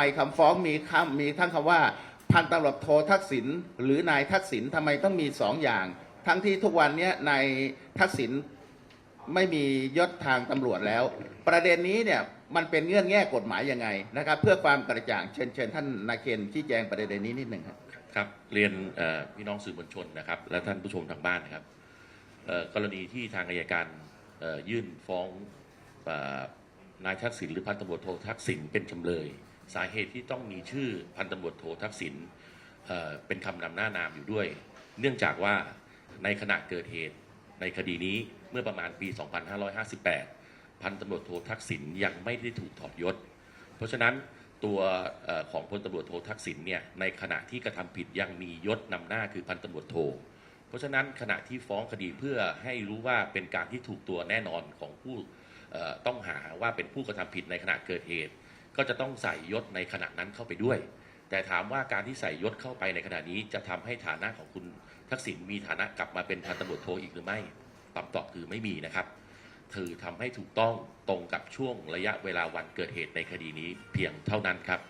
มคำฟ้องมีคำมีทั้งคำว่า พันตำรวจโททักษิณหรือนายทักษิณทำไมต้องมีสองอย่าง ทั้งที่ทุกวันนี้นายทักษิณไม่มียศทางตำรวจแล้ว ประเด็นนี้เนี่ยมันเป็นเงื่อนแง่กฎหมายยังไงนะครับ เพื่อความกระจ่างเชิญเชิญท่านนาเคนชี้แจงประเด็นนี้นิดหนึ่งครับครับเรียนพี่น้องสื่อมวลชนนะครับ และท่านผู้ชมทางบ้านนะครับกรณีที่ทางอัยการเอ่อยื่นฟ้องอนายทักษิณหรือพันตำรวจโททักษิณเป็นจำเลย สาเหตุที่ต้องมีชื่อพันตำรวจโททักษิณเเป็นคำนำหน้านามอยู่ด้วย เนื่องจากว่าในขณะเกิดเหตุในคดีนี้เมื่อประมาณปี 2558 พันตำรวจโททักษิณยังไม่ได้ถูกถอดยศ เพราะฉะนั้นตัวอของพลตำรวจโททักษิณเนี่ยในขณะที่กระทำผิดยังมียศนำหน้าคือพันตำรวจโท เพราะฉะนั้นขณะที่ฟ้องคดีเพื่อให้รู้ว่าเป็นการที่ถูกตัวแน่นอนของผู้ต้องหาว่าเป็นผู้กระทำผิดในขณะเกิดเหตุ ก็จะต้องใส่ยศในขณะนั้นเข้าไปด้วย แต่ถามว่าการที่ใส่ยศเข้าไปในขณะนี้จะทำให้ฐานะของคุณทักษิณมีฐานะกลับมาเป็นพันตำรวจโทอีกหรือไม่คำตอบคือไม่มีนะครับถือทำให้ถูกต้องตรงกับช่วงระยะเวลาวันเกิดเหตุในคดีนี้เพียงเท่านั้นครับ